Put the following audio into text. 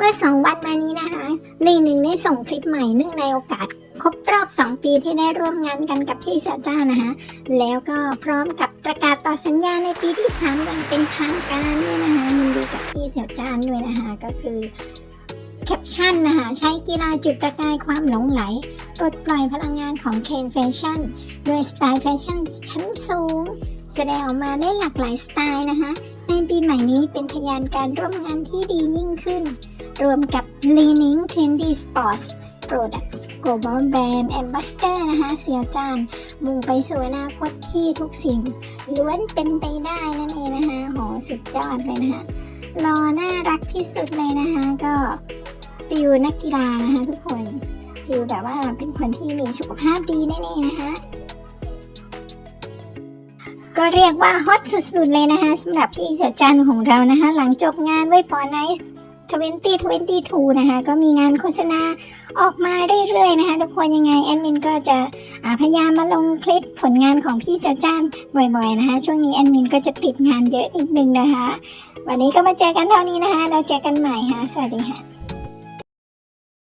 เมื่อสองวันมานี้นะคะลีหนึ่งได้ส่งคลิปใหม่เนื่องในโอกาสครบรอบ 2 ปีที่ได้ร่วมงานกันกับพี่เสี่ยวจ้านะคะแล้วก็พร้อมกับประกาศต่อสัญญาในปีที่ 3 อย่างเป็นทางการด้วยนะคะยินดีกับพี่เสี่ยวจ้าด้วยนะคะก็คือแคปชั่นนะคะใช้กีฬาจุดประกายความหลงไหลปลดปล่อยพลังงานของเทรนแฟชั่นโดยสไตล์แฟชั่นชั้นสูง แสดงออกมาได้หลากหลายสไตล์นะคะในปีใหม่นี้เป็นพยานการร่วมงานที่ดียิ่งขึ้น รวมกับ Leaning Trendy Sports Products Global Brand Ambassador นะคะเซียวจานมุ่งไปสู่อนาคตที่ทุกสิ่ง ล้วนเป็นไปได้นั่นเองนะคะโหสุดยอดเลยนะคะรอน่ารักที่สุดเลยนะคะ ก็ฟิลนักกีฬานะคะทุกคนฟิลแบบว่าเป็นคนที่มีสุขภาพดีนั่นเองนะคะก็เรียกว่าฮอตสุดๆเลยนะคะสำหรับพี่เสือจันของเรานะคะ หลังจบงานไว้ปอไนท์ 2022 นะคะ ก็มีงานโฆษณาออกมาเรื่อยๆนะคะ ทุกคนยังไงแอดมินก็จะพยายามมาลงคลิปผลงานของพี่เจ้าจันบ่อยๆนะคะ ช่วงนี้แอดมินก็จะติดงานเยอะนิดนึงนะคะ วันนี้ก็มาเจอกันเท่านี้นะคะ เราเจอกันใหม่ค่ะ สวัสดีค่ะ